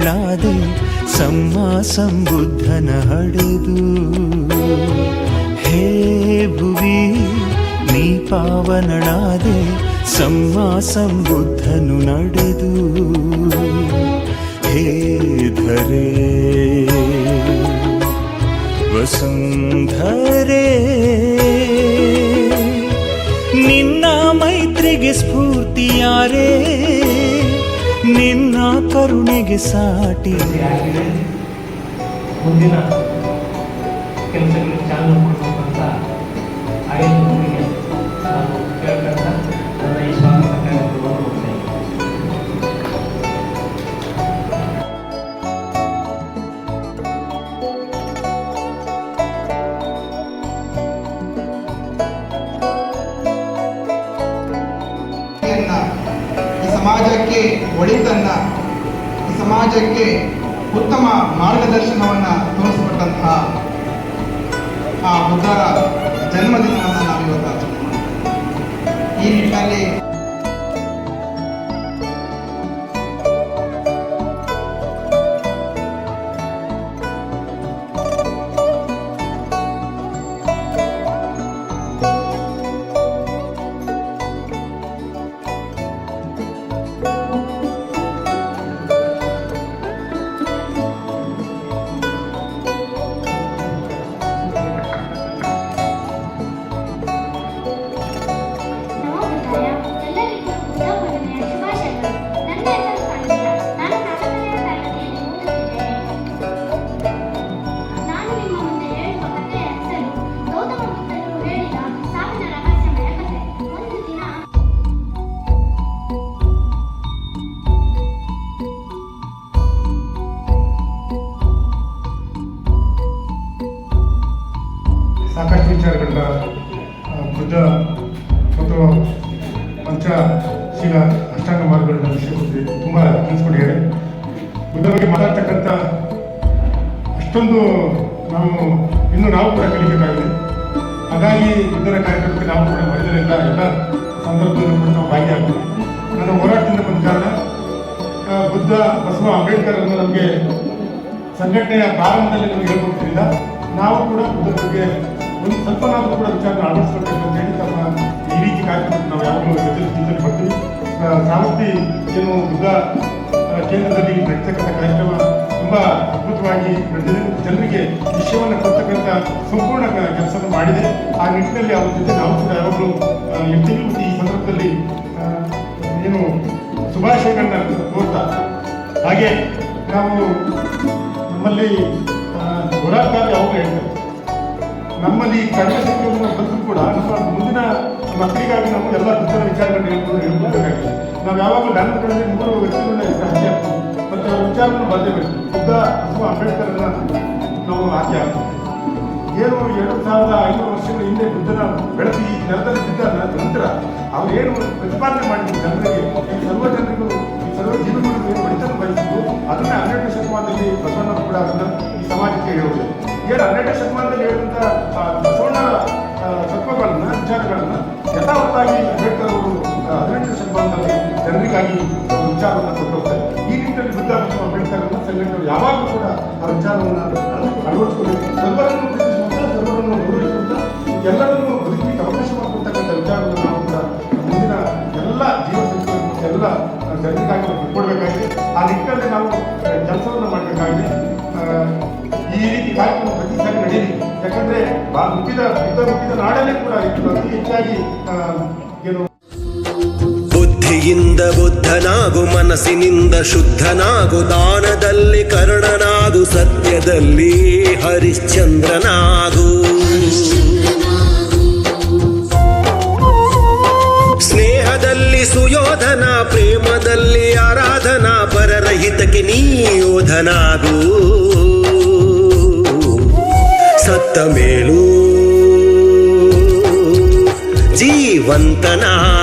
ಧನ್ಯಳಾದೆ ಸಮ್ಮ ಸಂಬುದ್ಧನ ಹಡೆದು. ಹೇ ಭುವಿ, ನೀ ಪಾವನಳಾದೆ ಸಮ್ಮ ಸಂಬುದ್ಧನು ನಡೆದು. ಹೇ ಧರೆ, ವಸುಂಧರೆ, ನಿನ್ನ ಮೈತ್ರಿಗೆ ಸ್ಫೂರ್ತಿಯಾರೇ. ನಿನ್ನ ಕರುಣೆಗೆ ಸಾಟಿ. ಮುಂದಿನ ಕೆಲಸಗಳಿಗೆ ಚಾಲನೆ ಕೊಡಬೇಕಂತ ಸಮಾಜಕ್ಕೆ ಒಳಿತನ್ನ, ಈ ಸಮಾಜಕ್ಕೆ ಉತ್ತಮ ಮಾರ್ಗದರ್ಶನವನ್ನ ತೋರಿಸಿಕೊಟ್ಟಂತಹ ಆ ಬುದ್ಧರ ಜನ್ಮದಿನವನ್ನು ನಾವು ಇವತ್ತು ಆಚರಣೆ. ಈ ನಿಟ್ಟಿನಲ್ಲಿ ವಿಚಾರಗಳನ್ನ ಬುದ್ಧ ಮತ್ತು ಪಂಚಶೀಲ ಅಷ್ಟಾಂಗ ಮಾರ್ಗಗಳನ್ನ ವಿಷಯ ಕುರಿತು ತುಂಬ ತಿಳಿಸ್ಕೊಟ್ಟಿದ್ದಾರೆ. ಬುದ್ಧ ಬಗ್ಗೆ ಮಾತಾಡ್ತಕ್ಕಂಥ ಅಷ್ಟೊಂದು ನಾವು, ಇನ್ನೂ ನಾವು ಕೂಡ ಕಲಿಬೇಕಾಗಿದೆ. ಹಾಗಾಗಿ ಬುದ್ಧನ ಕಾರ್ಯಕ್ರಮಕ್ಕೆ ನಾವು ಕೂಡ ಮರೆಯಲಿಲ್ಲ ಎಲ್ಲ ಸಂದರ್ಭದಲ್ಲೂ ಕೂಡ ನಾವು ಭಾಗಿಯಾಗ್ತೀವಿ ನನ್ನ ಹೋರಾಟದಿಂದ ಬಂದ ಕಾರಣ ಬುದ್ಧ ಬಸವ ಅಂಬೇಡ್ಕರ್ ಅನ್ನು ನಮಗೆ ಸಂಘಟನೆಯ ಪ್ರಾರಂಭದಲ್ಲಿ ನಮಗೆ ಹೇಳ್ಕೊಡ್ತಿರಲಿಲ್ಲ ನಾವು ಕೂಡ ಬುದ್ಧ ಬಗ್ಗೆ ಒಂದು ಸ್ವಲ್ಪ ನಾವು ಕೂಡ ವಿಚಾರ ಅಳವಡಿಸ್ಕೊಳ್ಬೇಕು ಹೇಳಿ ತಮ್ಮ ಈ ರೀತಿ ಕಾರ್ಯಕ್ರಮಕ್ಕೆ ನಾವು ಯಾವಾಗಲೂ ಜೊತೆ ಜೊತೆ ಪಡ್ತೀವಿ ಆ, ಏನು ಬುದ್ಧ ಕೇಂದ್ರದಲ್ಲಿ ನಡೆಸತಕ್ಕಂಥ ಕಾರ್ಯಕ್ರಮ ತುಂಬ ಅದ್ಭುತವಾಗಿ ನಡೆದಿದೆ ಜನರಿಗೆ ವಿಷಯವನ್ನು ಕೊಡ್ತಕ್ಕಂಥ ಸಂಪೂರ್ಣ ಕೆಲಸವನ್ನು ಮಾಡಿದೆ. ಆ ನಿಟ್ಟಿನಲ್ಲಿ ಅವ್ರ ಜೊತೆ ನಾವು ಕೂಡ ಯಾವಾಗಲೂ ಇರ್ತೀವಿ ಮತ್ತು ಈ ಸಂದರ್ಭದಲ್ಲಿ ಏನು ಶುಭಾಶಯಗಳನ್ನ ಕೋರ್ತಾ. ಹಾಗೆ ನಾವು ನಮ್ಮಲ್ಲಿ ಆ, ಹೋರಾಟಗಾರ ಯಾವಾಗ ಹೇಳ್ತಾರೆ ನಮ್ಮಲ್ಲಿ ಕಡಿಮೆ ಸಂಖ್ಯೆಯನ್ನು ಬಂದರೂ ಕೂಡ ನಮ್ಮ ಮುಂದಿನ ಮಕ್ಕಳಿಗಾಗಿ ನಾವು ಎಲ್ಲ ಬುದ್ಧರ ವಿಚಾರಗಳನ್ನು ಹೇಳ್ಬೋದು ನಾವು ಯಾವಾಗಲೂ ಡ್ಯಾನ್ಸ್ಗಳಲ್ಲಿ ಮೂರು ವ್ಯಕ್ತಿಗಳನ್ನ ಹಾಕ್ತೀವಿ. ಮತ್ತು ಅವರ ವಿಚಾರವನ್ನು ಬರಲೇಬೇಕು ಬುದ್ಧ ಅಥವಾ ಅಂಬೇಡ್ಕರ್ನ ನಾವು ಹಾಕಿ ಆಗ್ತೀವಿ ಏನು ಎರಡು ಸಾವಿರದ ಐನೂರು ವರ್ಷಗಳ ಹಿಂದೆ ಬುದ್ಧನ ಬೆಳೆಸಿ ಈ ನೆಲದಲ್ಲಿ ಬಿದ್ದ ನಂತರ ಅವರು ಏನು ಪ್ರತಿಪಾದನೆ ಮಾಡಿದ್ರು ಜನರಿಗೆ, ಈ ಸರ್ವ ಜನರಿಗೂ, ಈ ಸರ್ವ ಜೀವನಗಳು ಏನು ಬಳಸಲು ಬಯಸಿದ್ರು ಅದನ್ನೇ ಹನ್ನೆರಡನೇ ಬಸವಣ್ಣ ಕೂಡ ಅದನ್ನ ಈ ಸಮಾಜಕ್ಕೆ ಹೇಳುವುದು ಏನು ಹನ್ನೆರಡನೇ ಶತಮಾನದಲ್ಲಿ ಹೇಳುವಂತ ಬಸವಣ್ಣ ತತ್ವಗಳನ್ನ, ವಿಚಾರಗಳನ್ನ ಯಥಾವತ್ತಾಗಿ ಅಂಬೇಡ್ಕರ್ ಅವರು. ಹದಿನೆಂಟನೇ ಶತಮಾನದಲ್ಲಿ ಜನರಿಗಾಗಿ ವಿಚಾರವನ್ನು ಕೊಟ್ಟು ಹೋಗ್ತಾರೆ. ಈ ನಿಟ್ಟಿನಲ್ಲಿ ಬುದ್ಧ ಅಂಬೇಡ್ಕರ್ ಸಂಘಟನೆಗಳು ಯಾವಾಗಲೂ ಕೂಡ ಆ ವಿಚಾರವನ್ನು ಅಳವಡಿಸಿಕೊಂಡು ಸರ್ವರನ್ನು ಪ್ರೀತಿಸುವಂತ, ಸರ್ವರನ್ನು ಗೌರವಿಸುವಂತ, ಎಲ್ಲರನ್ನೂ ಅವಕಾಶ ಮಾಡಿಕೊಡ್ತಕ್ಕಂಥ ವಿಚಾರವನ್ನು ನಾವು ಕೂಡ ಮುಂದಿನ ಎಲ್ಲ ಜೀವ ಎಲ್ಲ ಜನರಿಗಾಗಿ ಕೊಡಬೇಕಾಗಿದೆ ಆ ನಿಟ್ಟಿನಲ್ಲಿ ನಾವು ಯಾಕಂದ್ರೆ ಮುಗಿದ ಮುಗಿದ ನಾಡಲ್ಲೇ ಕೂಡ ಇತ್ತು ಅತಿ ಹೆಚ್ಚಾಗಿ ಏನು ಬುದ್ಧಿಯಿಂದ ಬುದ್ಧನಾಗು, ಮನಸ್ಸಿನಿಂದ ಶುದ್ಧನಾಗು, ದಾನದಲ್ಲಿ ಕರ್ಣನಾಗು, ಸತ್ಯದಲ್ಲಿ ಹರಿಶ್ಚಂದ್ರನಾಗು. ಸ್ನೇಹದಲ್ಲಿ ಸುಯೋಧನ, ಪ್ರೇಮದಲ್ಲಿ ಆರಾಧನಾ, ಪರರಹಿತಕ್ಕೆ ನೀ మేలు జీవంతనా